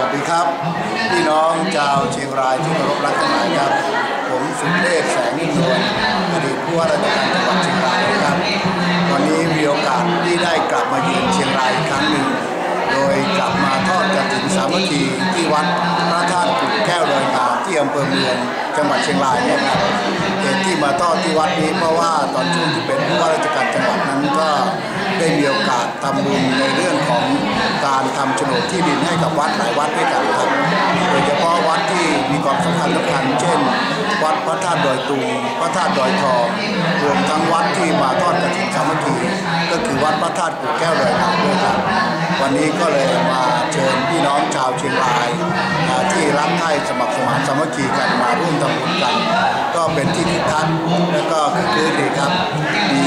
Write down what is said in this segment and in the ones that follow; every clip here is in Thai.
วัสดีครับ พี่น้องชาวเชียงรายที่เคารพรักทั้งหลายครับ ผมสุเทพแสงนินวลอดีตผู้ว่าราชการจังหวัดเชียงรายนะครับวันนี้มีโอกาสที่ได้กลับมาเยือนเชียงรายอีกครั้งหนึ่ง โดยกลับมาทอดกระถิ่นสามัคคีที่วัดพระธาตุกุดแก้วดอยงามที่อำเภอเมืองจังหวัดเชียงรายเนี่ยครับเหตุที่มาทอดที่วัดนี้เพราะว่าตอนช่วงที่เป็นผู้ว่าราชการจังหวัดนั้นก็ได้มีโอกาสทำบุญในเรื่องของ การทำโฉนดที่ดินให้กับวัดหลายวัดด้วยกันครับโดยเฉพาะวัดที่มีความสำคัญสำคัญเช่น วัดพระธาตุดอยตุงพระธาตุดอยทองรวมทั้งวัดที่มาทอดกระถิ่นสามัคคีก็คือวัดพระธาตุกุดแก้วดอยงามด้วยครับวันนี้ก็เลยมาเชิญพี่น้องชาวเชียงรายที่รักใคร่สมัครสมานสามัคคีกันมาร่วมทำบุญกัน ก็เป็นที่คึกคักและก็คือดีครับมี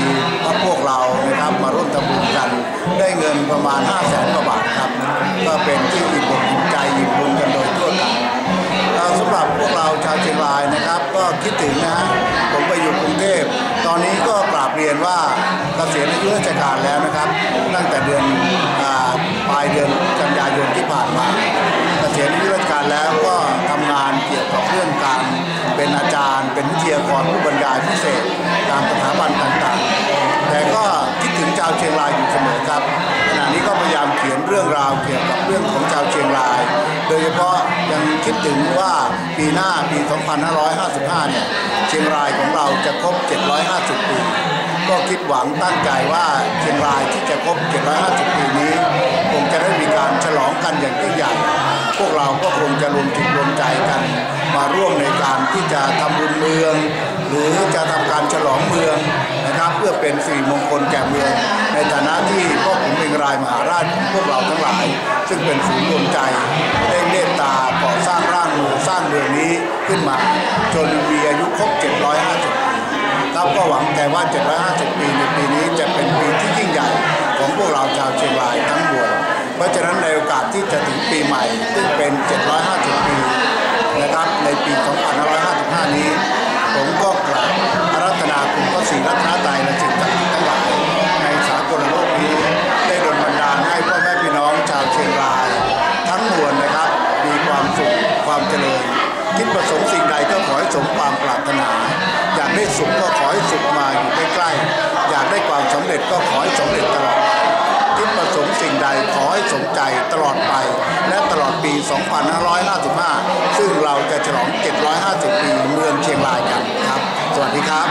พวกเรานะครับมาร่วมทำบุญกัน ได้เงินประมาณ 5 0 0แสนกว่าบาทครับ ก็เป็นที่อิ่มอกอิ่มใจอิ่มบุญกันโดยทั่วกันสำหรับพวกเราชาวเชียงรายนะครับ ก็คิดถึงนะฮะผมไปอยู่กรุงเทพ ตอนนี้ก็กราบเรียนว่าเกษียณอายุราชการแล้วนะครับ ตั้งแต่เดือนอปลายเดือนกันยายนที่ผ่านมา เกษียณอายุราชการแล้วก็ทำงานเกี่ยวกับเรื่องการเป็นอาจารย์ เป็นวิทยากรผู้บรรยายพิเศษ รื่องราวเกี่ยวกับเรื่องของชาวเชียงราย โดยเฉพาะยังคิดถึงว่าปีหน้าปี 2555 เนี่ยเชียงรายของเราจะครบ 750 ปี ก็คิดหวังตั้งใจว่าเชียงรายที่จะครบ 750 ปีนี้คงจะได้มีการฉลองกันอย่างยิ่งใหญ่ พวกเราก็คงจะรวมจิตรวมใจกัน มาร่วมในการที่จะทำบุญเมือง หรือจะทำการฉลองเมือง นะครับ เพื่อเป็นสิริมงคลแก่เมือง ในฐานะที่พ่อขุนเมงรายมหาราชของพวกเราทั้งหลาย ซึ่งเป็นศูนย์รวมใจได้เมตตาก่อสร้างร่างเมืองสร้างเมืองนี้ขึ้นมา จนมีอายุครบ 750ปีครับก็หวังแต่ว่า 750 ปีในปีนี้จะเป็นปีที่ยิ่งใหญ่ของพวกเราชาวเชียงรายทั้งมวลเพราะฉะนั้นในโอกาสที่จะถึงปีใหม่ ซึ่งเป็น 750 ปีนะครับในปี 2555 นี้ ผมก็กราบอารัตนาคุณพระศรีรัตนตรัยและสิ่งศักดิ์สิทธิ์ทั้งหลาย ในสากลโลกนี้ ได้ดลบันดาลให้พ่อแม่พี่น้องชาวเชียงราย ทั้งมวลนะครับ มีความสุขความเจริญ คิด ประสงค์สิ่งใดก็ขอให้สมความปรารถนา อยากได้สุขก็ขอให้สุขมาอยู่ใกล้ๆอยากได้ความสำเร็จก็ขอให้สำเร็จตลอดไปคิดประสงค์สิ่งใดขอให้สมใจตลอดไป และตลอดปี 2555 ซึ่งเราจะฉลอง 750 ปีเมืองเชียงรายกันครับ สวัสดีครับ